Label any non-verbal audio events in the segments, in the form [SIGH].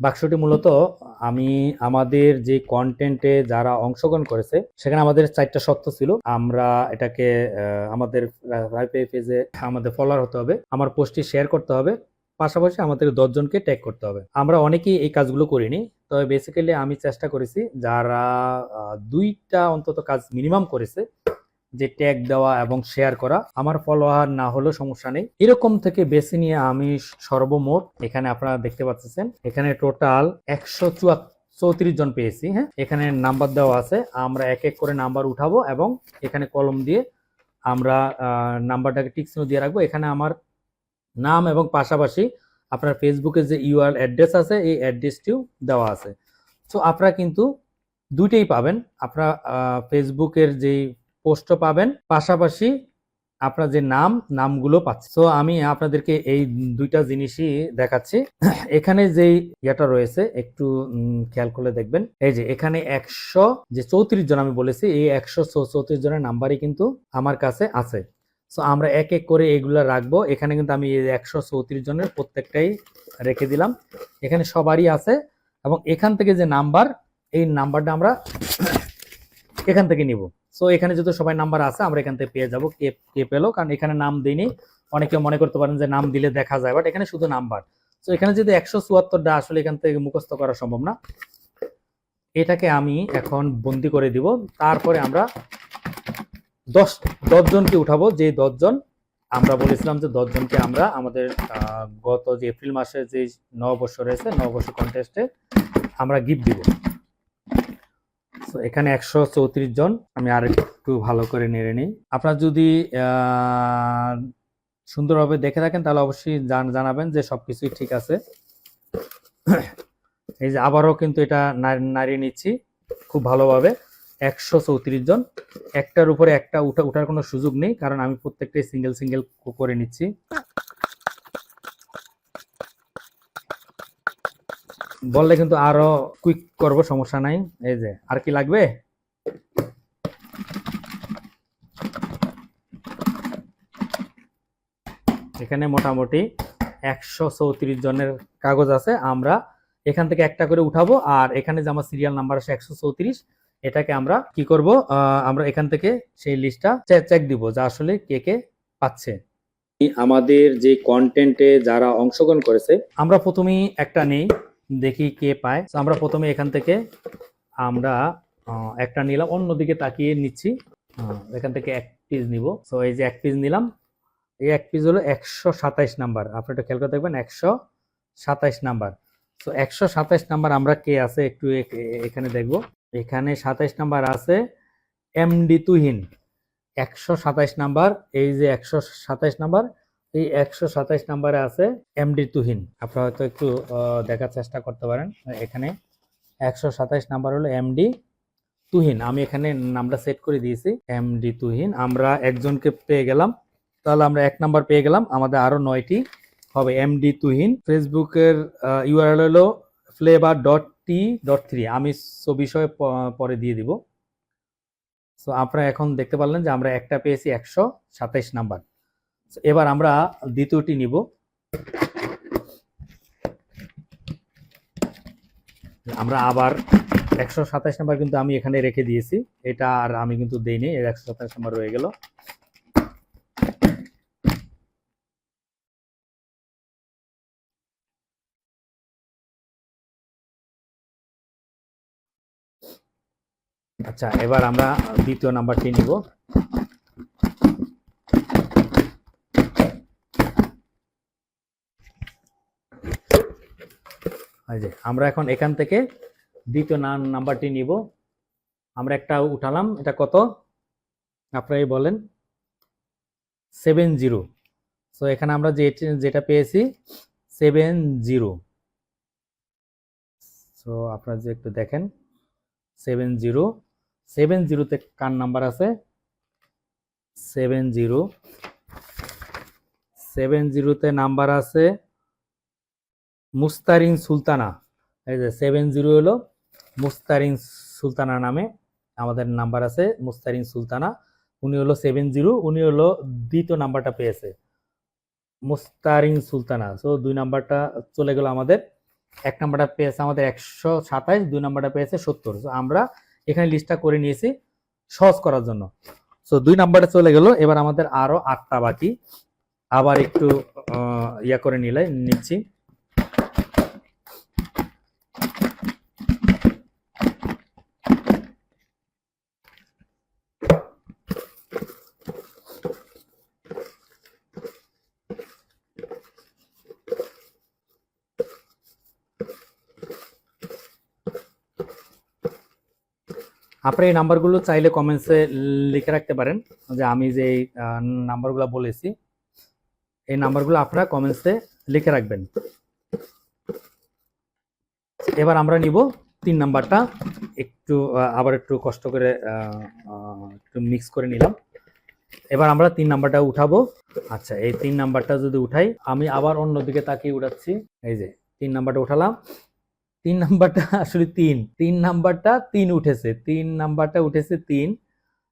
বাক্সটি মূলত আমি আমাদের যে কন্টেন্টে যারা অংশগ্রহণ করেছে, সেখানে আমাদের চারটা শর্ত ছিল। আমরা এটাকে আমাদের পেজে আমাদের ফলোয়ার হতে হবে, আমার পোস্টটি শেয়ার করতে হবে, পাশাপাশি আমাদের দশজনকে ট্যাগ করতে হবে। আমরা অনেকেই এই কাজগুলো করিনি, তবে বেসিক্যালি আমি চেষ্টা করেছি যারা দুইটা অন্তত কাজ মিনিমাম করেছে যে ট্যাগ দেওয়া এবং শেয়ার করা, আমার ফলোয়ার না হলেও সমস্যা নেই। এরকম থেকে বেছে নিয়ে আমি সর্বমোট, এখানে আপনারা দেখতে পাচ্ছেন, এখানে টোটাল একশো চৌত্রিশ জন পেয়েছি হ্যাঁ? এখানে নাম্বার দেওয়া আছে, আমরা এক এক করে নাম্বার উঠাবো এবং এখানে কলম দিয়ে আমরা নাম্বারটাকে টিকসিনো দিয়ে রাখব। এখানে আমার নাম এবং পাশাপাশি আপনার ফেসবুকে যে ইউআর অ্যাড্রেস আছে, এই অ্যাড্রেসটিও দেওয়া আছে। সো আপনারা কিন্তু দুইটাই পাবেন। আপনারা ফেসবুকের যেই পোস্টও পাবেন। পাশাপাশি আপনার যে নাম, নামগুলো পাচ্ছেন। তো আমি আপনাদেরকে এই দুইটা জিনিসই দেখাচ্ছি। এখানে যেই ইয়েটা রয়েছে, একটু খেয়াল করলে দেখবেন। এই যে, এখানে একশো, যে চৌত্রিশ জন আমি বলেছি, এই একশো চৌত্রিশ জনের নাম্বারই কিন্তু আমার কাছে আছে। সো আমরা এক এক করে এগুলা রাখব। এখানে কিন্তু আমি এই একশো চৌত্রিশ জনের প্রত্যেকটাই রেখে দিলাম। এখানে সবারই আছে এবং এখান থেকে যে নাম্বার, এই নাম্বারটা আমরা এখান থেকে নিব। সো এখানে যেহেতু সবাই নাম্বার আছে, আমরা এখান থেকে পেয়ে যাব, কে কে পেল? কারণ এখানে নাম দিইনি। অনেকে মনে করতে পারেন যে নাম দিলে দেখা যায় বাট এখানে শুধু নাম্বার সো এখানে যদি একশো চুয়াত্তরটা আসলে এখান থেকে মুখস্থ করা সম্ভব না, এটাকে আমি এখন বন্দি করে দিব। তারপরে আমরা দশ, দশজনকে উঠাবো যে দশজন, আমরা বলেছিলাম যে দশজনকে আমরা আমাদের গত যে এপ্রিল মাসে যে নববর্ষ রয়েছে নববর্ষ কন্টেস্টে আমরা গিফট দিব। এখানে একশো চৌত্রিশ জন। আমি আর একটু ভালো করে নেড়ে নিই। আপনার যদি সুন্দরভাবে দেখে থাকেন, তাহলে অবশ্যই জান- জানাবেন যে সবকিছুই ঠিক আছে। [COUGHS] এই যে আবারও কিন্তু এটা নাড়িয়ে নিচ্ছি খুব ভালোভাবে। একশো চৌত্রিশ জন। একটার উপরে একটা উঠা উঠার কোনো সুযোগ নেই, কারণ আমি প্রত্যেকটাই সিঙ্গেল সিঙ্গেল করে নিচ্ছি। বললে কিন্তু আরও কুইক করব সমস্যা নাই। এই যে আর কি লাগবে? এখানে মোটামুটি একশো চৌত্রিশ জনের কাগজ আছে। আমরা এখান থেকে একটা করে উঠাবো আর এখানে যে আমার সিরিয়াল নাম্বার আছে একশো চৌত্রিশ এটাকে আমরা কি করব? আহ, আমরা এখান থেকে সেই লিস্টটা চেক দিব যা আসলে কে কে পাচ্ছে। আমাদের যে কন্টেন্টে যারা অংশগ্রহণ করেছে আমরা প্রথমেই একটা নেই। দেখি কে পায়। আমরা প্রথমে এখান থেকে আমরা একটা নিলাম, অন্যদিকে তাকিয়ে নিচ্ছি। এখান থেকে এক পিস নিব। সো এই যে এক পিস নিলাম, এই এক পিস হলো একশো সাতাইশ নাম্বার। আপনি একটু খেয়াল করে দেখবেন, একশো সাতাইশ নাম্বার। সো একশো সাতাইশ নাম্বার আমরা কে আছে, একটু এখানে দেখব। এখানে সাতাইশ নাম্বার আছে এমডি তুহিন। একশো সাতাইশ নাম্বার, এই যে একশো সাতাইশ নাম্বার এই একশো সাতাইশ নাম্বারে আছে এমডি তুহিন। আপনারা হয়তো একটু দেখার চেষ্টা করতে পারেন। এখানে একশো সাতাইশ নাম্বার হলো এমডি তুহিন। আমি এখানে নামটা সেট করে দিয়েছি, এমডি তুহিন। আমরা একজনকে পেয়ে গেলাম। তাহলে আমরা এক নাম্বার পেয়ে গেলাম। আমাদের আরও নয়টি হবে। এমডি তুহিন। ফেসবুকের ইউআরএল হলো flavour dot T dot three আমি সো বিষয়ে পরে দিয়ে দিব। সো আপনারা এখন দেখতে পারলেন যে আমরা একটা পেয়েছি একশো সাতাইশ নাম্বার। এবার আমরা দ্বিতীয়টি নিব। আমরা আবার একশো সাতাইশ নাম্বার কিন্তু আমি এখানে রেখে দিয়েছি। এটা আর আমি কিন্তু দেইনি, এর একশো সাতাইশ নাম্বার রয়ে গেল। আচ্ছা এবার আমরা দ্বিতীয় নাম্বারটি নিব। এই যে, আমরা এখন এখান থেকে দ্বিতীয় নাম- নাম্বারটি নিব। আমরা একটা উঠালাম, এটা কত? আপনারাই বলেন। Seven zero. সো এখানে আমরা যে, যেটা পেয়েছি, সেভেন জিরো। সো আপনারা যে একটু দেখেন, সেভেন জিরো। সেভেন জিরোতে কার নাম্বার আছে? Seven zero. সেভেন জিরোতে নাম্বার আছে মুস্তারিন সুলতানা। এই যে সেভেন জিরো হলো মুস্তারিন সুলতানা নামে আমাদের নাম্বার আছে, মুস্তারিন সুলতানা। উনি হলো সেভেন জিরো উনি হলো দ্বিতীয় নাম্বারটা পেয়েছে। মুস্তারিন সুলতানা। সো দুই নাম্বারটা চলে গেল আমাদের। এক নাম্বারটা পেয়েছে আমাদের একশো সাতাইশ, দুই নাম্বারটা পেয়েছে সত্তর। সো আমরা এখানে লিস্টটা করে নিয়েছি সহজ করার জন্য। সো দুই নাম্বারটা চলে গেল, এবার আমাদের আরও আটটা বাকি। আবার একটু ইয়া করে নিলে, নিচ্ছি। আপনি এই নাম্বারগুলো চাইলে কমেন্টসে লিখে রাখতে পারেন, যে আমি যে নাম্বারগুলো বলেছি, এই নাম্বারগুলো আপনারা কমেন্টসে লিখে রাখবেন। এবার আমরা নিব তিন নাম্বারটা, একটু আবার একটু কষ্ট করে একটু মিক্স করে নিলাম। এবার আমরা তিন নাম্বারটা উঠাবো। আচ্ছা এই তিন নাম্বারটা যদি উঠাই, আমি আবার অন্যদিকে তাকিয়ে উঠাচ্ছি। এই যে, তিন নাম্বারটা উঠালাম। তিন নাম্বারটা আসলে তিন। তিন নাম্বারটা তিন উঠেছে। তিন নাম্বারটা উঠেছে তিন।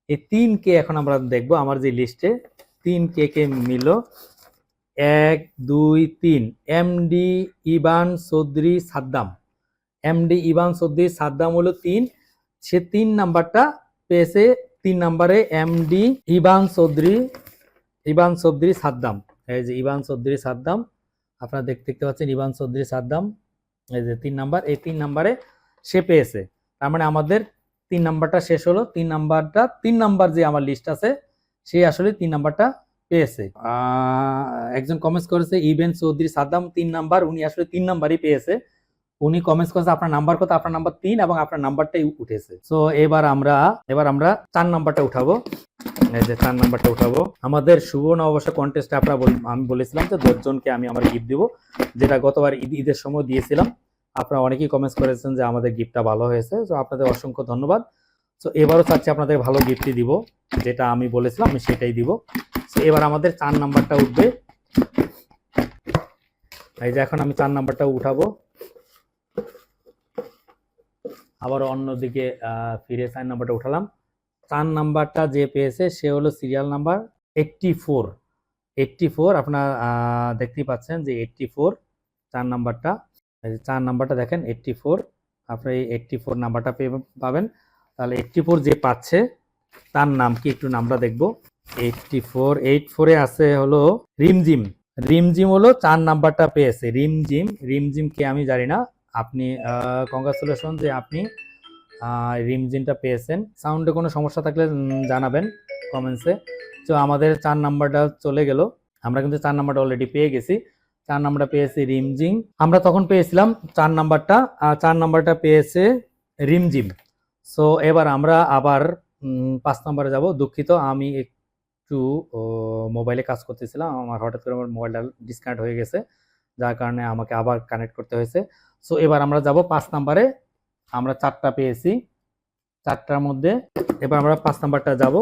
এই তিন কে এখন আমরা দেখব আমার যে লিস্টে তিন কে কে মিল? এক, দুই, তিন। এমডি ইবান চৌধুরী সাদ্দাম। এমডি ইবান চৌধুরী সাদ্দাম হলো তিন। সে তিন নাম্বারটা পেয়েছে তিন নাম্বারে এমডি ইবান চৌধুরী ইবান চৌধুরী সাদ্দাম। এই যে ইবান চৌধুরী সাদ্দাম, আপনারা দেখতে পাচ্ছেন ইবান চৌধুরী সাদ্দাম। এই যে তিন নাম্বার, এই তিন নাম্বারে সে পেয়েছে। তার মানে আমাদের তিন নাম্বারটা শেষ হলো, তিন নাম্বারটা, তিন নাম্বার যে আমার লিস্ট আছে, সে আসলে তিন নাম্বারটা পেয়েছে। একজন কমেন্টস করেছে ইভেন চৌধুরী সাদ্দাম তিন নাম্বার, উনি আসলে তিন নাম্বারই পেয়েছে। উনি কমেন্টস করেছে, আপনার নাম্বার কত? আপনার নাম্বার তিন এবং আপনার নাম্বারটাই উঠেছে। তো এবার আমরা এবার আমরা চার নাম্বারটা উঠাবো। যে চার নাম্বারটা উঠাবো। আমাদের শুভ নববর্ষ কন্টেস্টে আপনারা আমি বলেছিলাম যে দশজনকে আমি আমার গিফট দিব, যেটা গতবার ঈদ ঈদের সময় দিয়েছিলাম। আপনারা অনেকেই কমেন্টস করেছেন যে আমাদের গিফটটা ভালো হয়েছে, তো আপনাদের অসংখ্য ধন্যবাদ। তো এবারও চাচ্ছি আপনাদের ভালো গিফটই দিব, যেটা আমি বলেছিলাম, আমি সেটাই দিব। তো এবার আমাদের চার নাম্বারটা উঠবে। এই যে এখন আমি চার নাম্বারটা উঠাবো। আবার অন্যদিকে ফিরে চার নাম্বারটা উঠালাম। চার নাম্বারটা যে পেয়েছে, সে হলো serial number eighty four eighty four আপনার দেখতেই পাচ্ছেন যে এইটটি ফোর চার নাম্বারটা চার নাম্বারটা দেখেন এইটটি ফোর আপনি এই এইটটি ফোর নাম্বারটা পেয়ে- পাবেন। তাহলে এইটটি ফোর যে পাচ্ছে, তার নাম কি একটু নামটা দেখব। এইটটি ফোর এইট ফোরে আছে হলো রিমজিম রিমজিম হলো চার নাম্বারটা পেয়েছে। রিমজিম রিমজিম কে আমি জানি না। আপনি কংগ্রাচুলেশন যে আপনি আহ, রিমজিমটা পেয়েছেন। সাউন্ডে কোনো সমস্যা থাকলে জানাবেন কমেন্টসে তো আমাদের চার নাম্বারটা চলে গেল। আমরা কিন্তু চার নাম্বারটা অলরেডি পেয়ে গেছি। চার নাম্বারটা পেয়েছি রিমজিং আমরা তখন পেয়েছিলাম চার নাম্বারটা চার নাম্বারটা পেয়েছে রিমজিম সো এবার আমরা আবার পাঁচ নাম্বারে যাব। দুঃখিত আমি একটু মোবাইলে কাজ করতেছিলাম। আমার হঠাৎ করে আমার মোবাইলটা ডিসকানেক্ট হয়ে গেছে। যার কারণে আমাকে আবার কানেক্ট করতে হয়েছে। সো এবার আমরা যাব পাঁচ নাম্বারে। আমরা চারটা পেয়েছি। চারটার মধ্যে এবার আমরা পাঁচ নাম্বারটা যাব।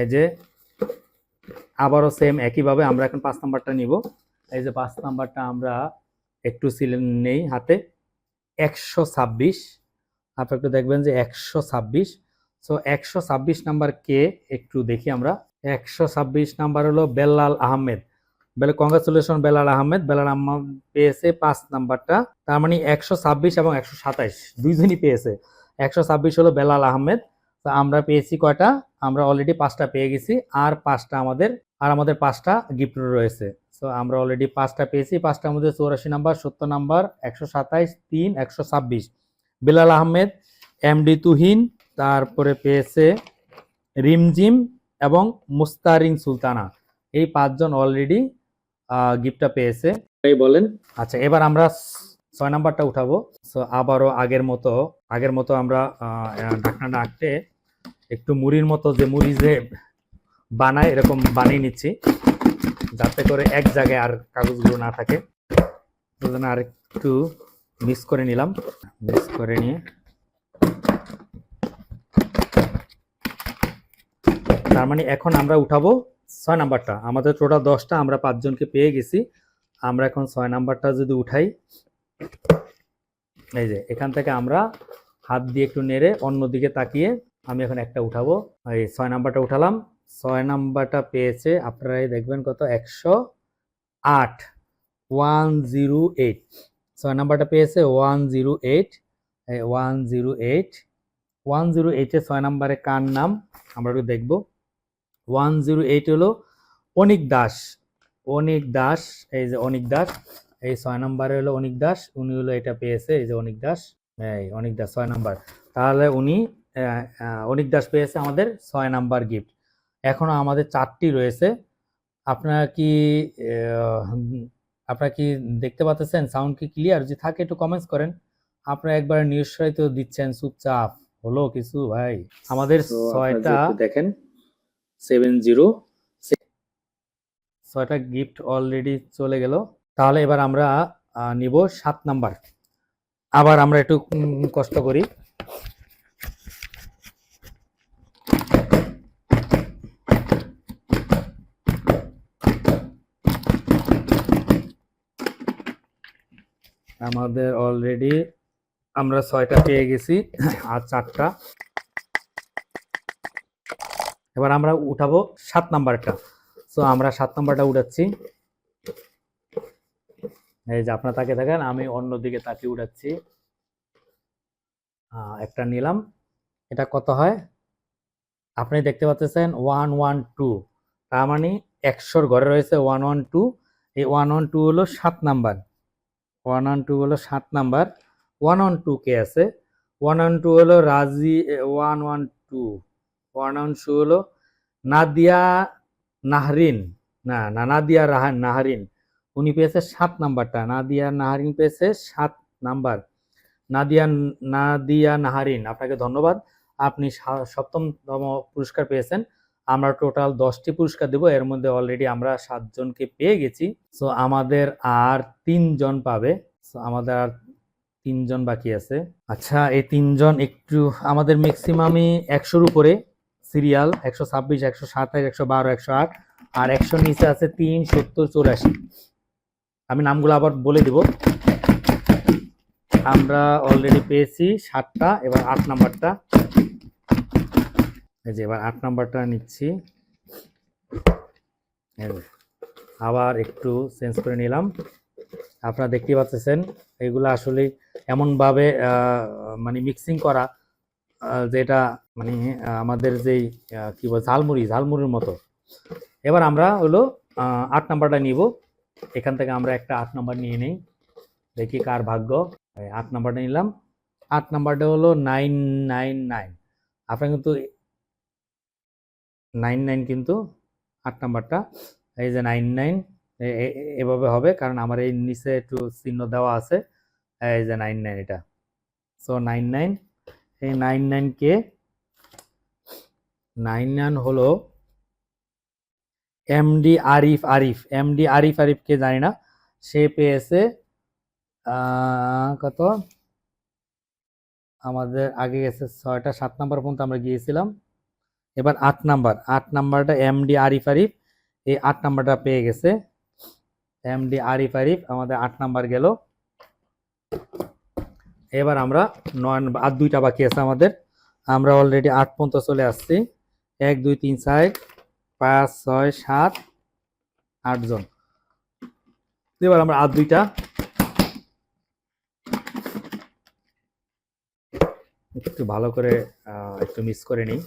এই যে আবারও সেম একইভাবে আমরা এখন পাঁচ নাম্বারটা নিব। এই যে পাঁচ নাম্বারটা আমরা একটু সিলেন নেই হাতে। একশো ছাব্বিশ। আপনি একটু দেখবেন যে একশো ছাব্বিশ। সো একশো ছাব্বিশ নাম্বার কে একটু দেখি আমরা। একশো ছাব্বিশ নাম্বার হলো বেল্লাল আহমেদ। বেল কংগ্রাচুলেশন বেলাল আহমেদ। বেলাল আহমেদ পেয়েছে পাঁচ নাম্বারটা। তার মানে একশো ছাব্বিশ এবং একশো সাতাইশ দুইজনই পেয়েছে। একশো ছাব্বিশ হলো বেলাল আহমেদ। তো আমরা পেয়েছি কয়টা? আমরা অলরেডি পাঁচটা পেয়ে গেছি। আর পাঁচটা আমাদের আর আমাদের পাঁচটা গিফট রয়েছে। সো আমরা অলরেডি পাঁচটা পেয়েছি। পাঁচটার মধ্যে চৌরাশি নাম্বার, সত্তর নাম্বার, একশো সাতাইশ, তিন, একশো ছাব্বিশ। বেলাল আহমেদ এমডি তুহিন। তারপরে পেয়েছে রিমজিম এবং মুস্তারিন সুলতানা। এই পাঁচজন অলরেডি গিফটটা পেয়েছে। বলেন। আচ্ছা এবার আমরা ছয় নাম্বারটা উঠাবো। সো আবারও আগের মতো আগের মতো আমরা ঢাকনাটা আঁকতে একটু মুড়ির মতো যে মুড়ি যে বানায় এরকম বানিয়ে নিচ্ছি। যাতে করে এক জায়গায় আর কাগজগুলো না থাকে। আর একটু মিক্স করে নিলাম। মিক্স করে নিয়ে তার মানে এখন আমরা উঠাবো ছয় নাম্বারটা। আমাদের টোটাল দশটা, আমরা পাঁচজনকে পেয়ে গেছি। আমরা এখন ছয় নাম্বারটা যদি উঠাই, এই যে, এখান থেকে আমরা হাত দিয়ে একটু নেড়ে অন্যদিকে তাকিয়ে আমি এখন একটা উঠাবো। এই ছয় নাম্বারটা উঠালাম। ছয় নাম্বারটা পেয়েছে আপনারাই দেখবেন কত? একশো আট। One zero eight. ছয় নাম্বারটা পেয়েছে, one zero eight. One zero eight. One zero এইটে ছয় নাম্বারে কার নাম? আমরা একটু দেখব। ওয়ান জিরো এইট হলো অনিক দাস। অনিক দাস এই যে অনিক দাস এই ছয় নম্বরে হলো অনিক দাস উনি হলো এটা পেয়েছে এই যে অনিক দাস এই অনিক দাস ছয় নাম্বার। তাহলে উনি অনিক দাস পেয়েছে আমাদের ছয় নাম্বার গিফট এখনও আমাদের চারটি রয়েছে। আপনারা কি আপনারা কি দেখতে পাচ্ছেন? সাউন্ড কি ক্লিয়ার যদি থাকে একটু কমেন্টস করেন। আপনারা একবার নিশ্চয়ই তো দিচ্ছেন চুপচাপ। হলো কিছু ভাই। আমাদের ছয়টা দেখেন। সেভেন জিরো ছয়টা গিফট অলরেডি চলে গেল। তাহলে এবার আমরা নিব সাত নাম্বার। আবার আমরা একটু কষ্ট করি। আমাদের অলরেডি আমরা ছয়টা পেয়ে গেছি, আর চারটা। এবার আমরা উঠাবো সাত নাম্বারটা। সো আমরা সাত নাম্বারটা উঠাচ্ছি। এই যে আপনার তাকে থাকেন, আমি অন্যদিকে তাকে উঠাচ্ছি। একটা নিলাম। এটা কত হয়? আপনি দেখতে পাচ্ছেন ওয়ান ওয়ান, টু। তার মানে একশোর ঘরে রয়েছে ওয়ান ওয়ান, টু। এই ওয়ান ওয়ান, টু হলো সাত নাম্বার। ওয়ান ওয়ান, টু হলো সাত নাম্বার। ওয়ান ওয়ান, টু কে আছে? ওয়ান ওয়ান, টু হলো রাজি one one, two. One two হলো, নাদিয়া নাহরিন, না না, নাদিয়া রাহান নাহরিন। উনি পেয়েছে সাত নাম্বারটা। নাদিয়া নাহারিন পেয়েছে সাত নাম্বার। নাদিয়া নাদিয়া নাহারিন, আপনাকে ধন্যবাদ। আপনি সপ্তমতম পুরস্কার পেয়েছেন। আমরা টোটাল দশটি পুরস্কার দেব। এর মধ্যে অলরেডি আমরা সাতজনকে পেয়ে গেছি। সো আমাদের আর তিনজন পাবে। সো আমাদের আর তিনজন বাকি আছে। আচ্ছা এই তিনজন একটু আমাদের ম্যাক্সিমামই একশোর উপরে। সিরিয়াল, একশো ছাব্বিশ, একশো সাতাশ একশো বারো, একশো আট আর একশো নিচে আছে তিন, সত্তর, চৌরাশি। আমি নামগুলো আবার বলে দিব। আমরা অলরেডি পেয়েছি সাতটা, এবার আট নাম্বারটা। এই যে এবার আট নাম্বারটা নিচ্ছি। আবার একটু চেঞ্জ করে নিলাম। আপনারা দেখতে পাচ্ছেন, এগুলো আসলে এমনভাবে মানে মিক্সিং করা যেটা মানে আমাদের যেই কি বল, ঝালমুড়ি, ঝালমুড়ির মতো। এবার আমরা হলো আট নাম্বারটা নিব। এখান থেকে আমরা একটা আট নাম্বার নিয়ে নেই। দেখি কার ভাগ্য। আট নাম্বারটা নিলাম। আট নাম্বারটা হলো নাইন নাইন নাইন। আপনার কিন্তু নাইন নাইন কিন্তু আট নাম্বারটা। এই যে নাইন নাইন এভাবে হবে, কারণ আমার এই নিচে একটু চিহ্ন দেওয়া আছে। এই যে নাইন নাইন এটা। সো নাইন নাইন এই নাইন নাইন কে? নাইন নাইন হলো এমডি আরিফ আরিফ এমডি আরিফ আরিফ কে জানি না, সে পেয়েছে কত? আমাদের আগে গেছে ছয়টা, সাত নাম্বার পর্যন্ত আমরা গিয়েছিলাম। এবার আট নাম্বার, আট নাম্বারটা এমডি আরিফ আরিফ এই আট নাম্বারটা পেয়ে গেছে। এমডি আরিফ আরিফ আমাদের আট নাম্বার গেল। এবার আমরা নয়, আর দুইটা বাকি আছে আমাদের। আমরা অলরেডি আট পর্যন্ত চলে আসছি। এক, দুই, তিন, চার, পাঁচ, ছয়, সাত আটজন এবার আমরা আর দুইটা। একটু ভালো করে একটু মিস করে নিই।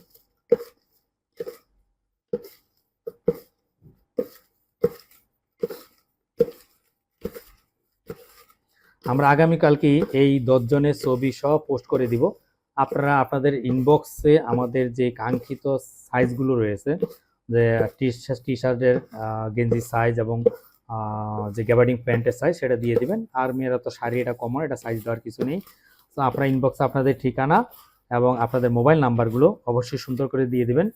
আমরা আগামীকালকে এই দশজনের ছবি সহ পোস্ট করে দিব। আপনারা আপনাদের ইনবক্সে আমাদের যে কাঙ্ক্ষিত সাইজগুলো রয়েছে, যে টি টি শার্টের গেঞ্জি সাইজ এবং যে গ্যাবার্ডিং প্যান্টের সাইজ সেটা দিয়ে দিবেন। আর মেয়েরা তো শাড়ি এটা কমন এটা সাইজ দেওয়ার কিছু নেই। তো আপনারা ইনবক্সে আপনাদের ঠিকানা এবং আপনাদের মোবাইল নাম্বারগুলো অবশ্যই সুন্দর করে দিয়ে দিবেন।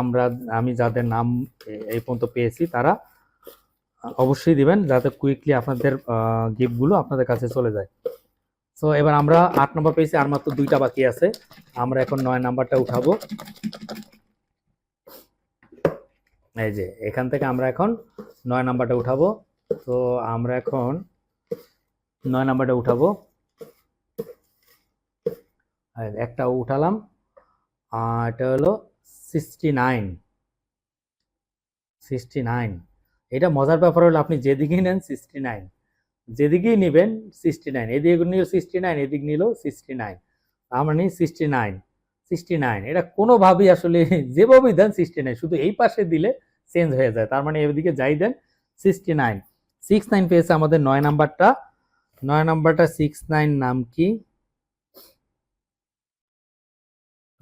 আমরা, আমি যাদের নাম এই পর্যন্ত পেয়েছি তারা অবশ্যই দিবেন যাতে কুইকলি আপনাদের গিফটগুলো আপনাদের কাছে চলে যায়। তো এবার আমরা আট নম্বর পেয়েছি, আর মাত্র দুইটা বাকি আছে। আমরা এখন নয় নাম্বারটা উঠাবো। এই যে, এখান থেকে আমরা এখন নয় নাম্বারটা উঠাবো। তো আমরা এখন নয় নাম্বারটা উঠাবো। একটা উঠালাম এটা হলো সিক্সটি নাইন সিক্সটি নাইন এটা মজার ব্যাপার হলো আপনি যেদিকেই নেন সিক্সটি নাইন যেদিকেই নেবেন সিক্সটি নাইন এদিকে নিল সিক্সটি নাইন এদিক নিল সিক্সটি নাইন আমরা নিই সিক্সটি নাইন সিক্সটি নাইন এটা কোনোভাবেই আসলে যেভাবেই দেন সিক্সটি নাইন শুধু এই পাশে দিলে চেঞ্জ হয়ে যায়। তার মানে এদিকে যাই then sixty nine six nine পেয়েছে আমাদের নয় নাম্বারটা। নয় নাম্বারটা সিক্স নাইন নাম কি?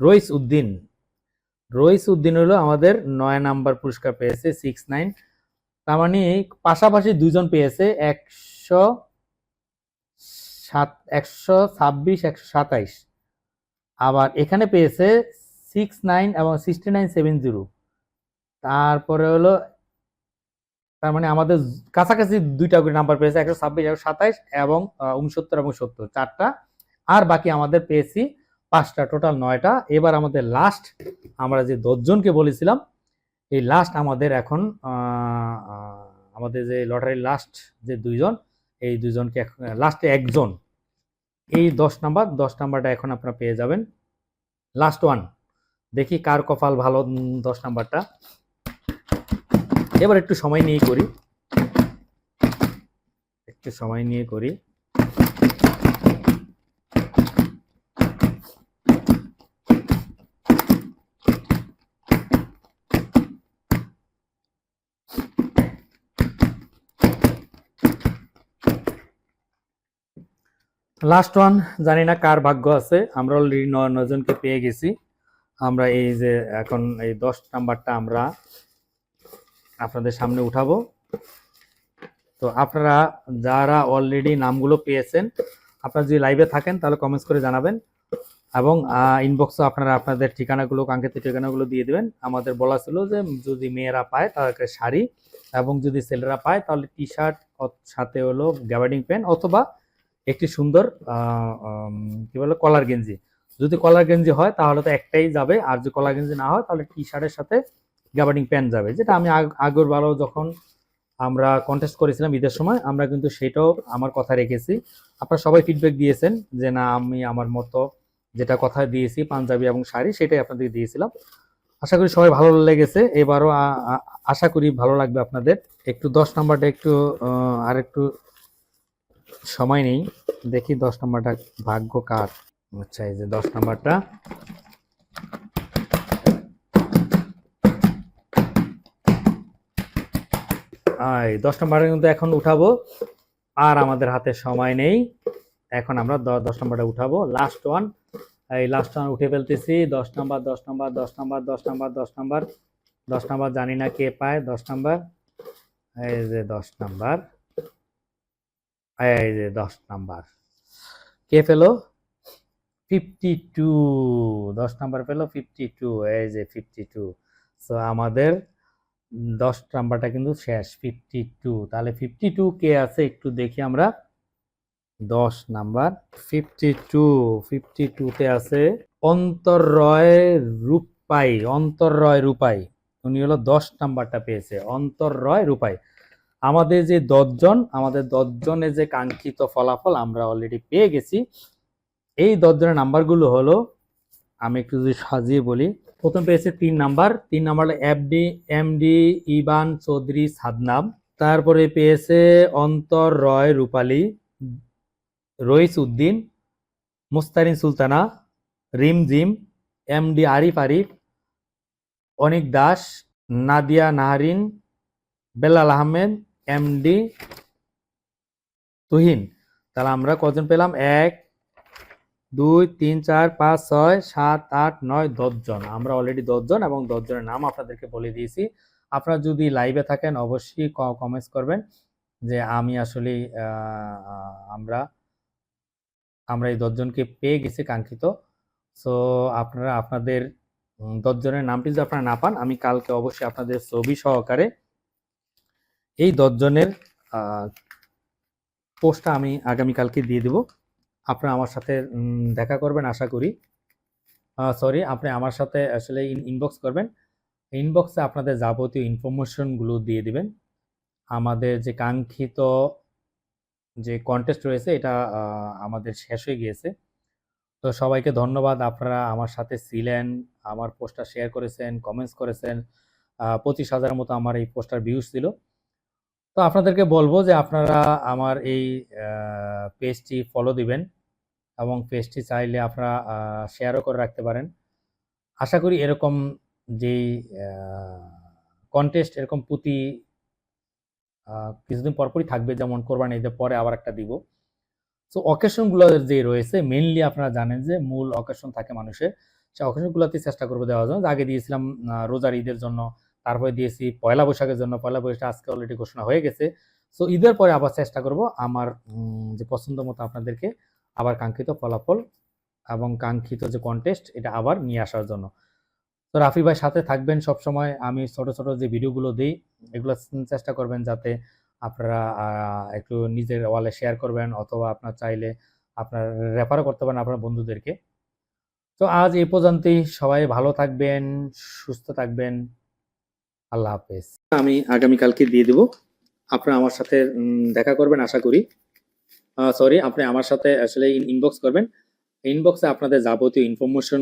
রইস উদ্দিন। রইস উদ্দিন হলো আমাদের নয় নাম্বার পুরস্কার পেয়েছে সিক্স নাইন তার মানে পাশাপাশি দুইজন পেয়েছে, একশো সাত, একশো ছাব্বিশ, একশো সাতাইশ। আবার এখানে পেয়েছে সিক্স নাইন এবং সিক্সটি নাইন সেভেন জিরো। তারপরে হলো, তার মানে আমাদের কাছাকাছি দুইটা করে নাম্বার পেয়েছে, একশো ছাব্বিশ, একশো সাতাইশ এবং উনসত্তর এবং সত্তর, চারটা। আর বাকি আমাদের পেয়েছি পাঁচটা, টোটাল নয়টা। এবার আমাদের লাস্ট আমরা যে দশজনকে বলেছিলাম এই লাস্ট আমাদের এখন আমাদের যে লটারির লাস্ট যে দুইজন, এই দুইজনকে লাস্টে একজন। এই দশ নাম্বার দশ নাম্বারটা এখন আপনারা পেয়ে যাবেন। লাস্ট ওয়ান দেখি কার কপাল ভালো দশ নাম্বারটা এবার একটু সময় নিয়ে করি। একটু সময় নিয়ে করি। লাস্ট ওয়ান জানি না কার ভাগ্য আছে, আমরা অলরেডি নজনকে পেয়ে গেছি। আমরা এই যে এখন এই দশ নাম্বারটা আমরা আপনাদের সামনে উঠাবো। তো আপনারা যারা অলরেডি নামগুলো পেয়েছেন, আপনারা যদি লাইভে থাকেন, তাহলে কমেন্টস করে জানাবেন। এবং ইনবক্সে আপনারা আপনাদের ঠিকানাগুলো, কাঙ্ক্ষিত ঠিকানাগুলো দিয়ে দিবেন। আমাদের বলা ছিল যে যদি মেয়েরা পায়, তাদেরকে শাড়ি, এবং যদি ছেলেরা পায়, তাহলে টি শার্ট সাথে হলো গ্যাবার্ডিং প্যান্ট অথবা একটি সুন্দর কি বলে, কলার গেঞ্জি। যদি কলার গেঞ্জি হয়, তাহলে তো একটাই যাবে। আর যদি কলার গেঞ্জি না হয়, তাহলে টি শার্টের সাথে গ্যাবার্ডিং প্যান্ট যাবে। যেটা আমি আগ- আগের বারও যখন আমরা কন্টেস্ট করেছিলাম ঈদের সময়, আমরা কিন্তু সেটাও আমার কথা রেখেছি। আপনারা সবাই ফিডব্যাক দিয়েছেন যে, না, আমি আমার মতো যেটা কথা দিয়েছি, পাঞ্জাবি এবং শাড়ি, সেটাই আপনাদের দিয়েছিলাম। আশা করি সবাই ভালো লেগেছে। এবারও আশা করি ভালো লাগবে আপনাদের। একটু দশ নাম্বারটা একটু আর একটু সময় নেই। দেখি দশ নম্বরটা ভাগ্য কার? আচ্ছা এই যে দশ নম্বরটা। এই দশ নম্বরটা কিন্তু এখন উঠাবো। আর আমাদের হাতে সময় নেই। এখন আমরা দশ নম্বরটা উঠাবো। লাস্ট ওয়ান এই লাস্ট ওয়ান উঠে ফেলতেছি। দশ নম্বর দশ নম্বর দশ নম্বর দশ নম্বর দশ নম্বর। দশ নম্বর জানি না কে পায়। দশ নম্বর। এই যে দশ নাম্বার। এই যে দশ নাম্বার। কে পেল? ফিফটি টু দশ নাম্বার পেল ফিফটি টু এই যে ফিফটি টু সো আমাদের দশ নাম্বারটা কিন্তু শেষ ফিফটি টু তাহলে ফিফটি টু কে আছে? একটু দেখি আমরা। দশ নাম্বার ফিফটি টু ফিফটি টুতে আছে অন্তর্রয় রূপাই অন্তর্রয় রূপাই। উনি হলো দশ নাম্বারটা পেয়েছে অন্তর্রয় রূপাই। আমাদের যে দশজন, আমাদের দশজনের যে কাঙ্ক্ষিত ফলাফল আমরা অলরেডি পেয়ে গেছি, এই দশজনের নাম্বারগুলো হলো, আমি একটু যদি সাজিয়ে বলি, প্রথম পেয়েছে তিন নাম্বার তিন number FD, MD Iban Chowdhury Sadnam, তারপরে পেয়েছে Antar Roy Rupali, Rais Uddin, Mustarin Sultana Rimjhim MD Arif Arif, Anik Das, Nadia Naharin, Belal Ahmed MD Tuhin. তাহলে আমরা কজন পেলাম? এক, দুই, তিন, চার, পাঁচ, ছয়, সাত, আট, নয় দশজন আমরা অলরেডি দশজন এবং দশজনের নাম আপনাদেরকে বলে দিয়েছি। আপনারা যদি লাইভে থাকেন, অবশ্যই কমেন্টস করবেন যে আমি আসলে আমরা আমরা এই দশজনকে পেয়ে গেছি কাঙ্ক্ষিত। সো আপনারা, আপনাদের দশজনের নামটি যদি আপনারা না পান, আমি কালকে অবশ্যই আপনাদের ছবি সহকারে এই দশজনের পোস্টটা আমি আগামীকালকে দিয়ে দেব। আপনারা আমার সাথে দেখা করবেন আশা করি। সরি আপনি আমার সাথে আসলে ইনবক্স করবেন। ইনবক্সে আপনাদের যাবতীয় ইনফরমেশনগুলো দিয়ে দিবেন। আমাদের যে কাঙ্ক্ষিত যে কন্টেস্ট রয়েছে, এটা আমাদের শেষ হয়ে গিয়েছে। তো সবাইকে ধন্যবাদ। আপনারা আমার সাথে ছিলেন, আমার পোস্টটা শেয়ার করেছেন কমেন্টস করেছেন। পঁচিশ হাজারের মতো আমার এই পোস্টার ভিউজ ছিল। তো আপনাদেরকে বলব যে আপনারা আমার এই পেজটি ফলো দিবেন এবং পেজটি চাইলে আপনারা শেয়ারও করে রাখতে পারেন। আশা করি এরকম যেই কন্টেস্ট এরকম আহ, কিছুদিন পরপরই থাকবে যেমন কোরবানি ঈদের পরে আবার একটা দিব। সো অকেশনগুলো যে রয়েছে মেইনলি আপনারা জানেন যে মূল অকেশন থাকে মানুষের। সেই অকেশনগুলোতে চেষ্টা করব দেওয়ার জন্য। আগে দিয়েছিলাম রোজার ঈদের জন্য তারপরে দিয়েছি পয়লা বৈশাখের জন্য। পয়লা বৈশাখ আজকে অলরেডি ঘোষণা হয়ে গেছে। সো ঈদের পরে আবার চেষ্টা করব আমার যে পছন্দ মতো আপনাদেরকে আবার কাঙ্ক্ষিত ফলাফল এবং কাঙ্ক্ষিত যে কন্টেস্ট এটা আবার নিয়ে আসার জন্য। তো রাফি ভাই সাথে থাকবেন সব সময় আমি ছোট ছোট যে ভিডিওগুলো দিই, এগুলো চেষ্টা করবেন যাতে আপনারা একটু নিজের ওয়ালে শেয়ার করবেন অথবা আপনার চাইলে আপনার রেফারও করতে পারেন আপনার বন্ধুদেরকে। তো আজ এই পর্যন্তই। সবাই ভালো থাকবেন, সুস্থ থাকবেন। আল্লাহ হাফেজ। আমি আগামীকালকে দিয়ে দেব। আপনারা আমার সাথে দেখা করবেন, আশা করি। সরি আপনি আমার সাথে আসলে ইনবক্স করবেন। ইনবক্সে আপনাদের যাবতীয় ইনফরমেশন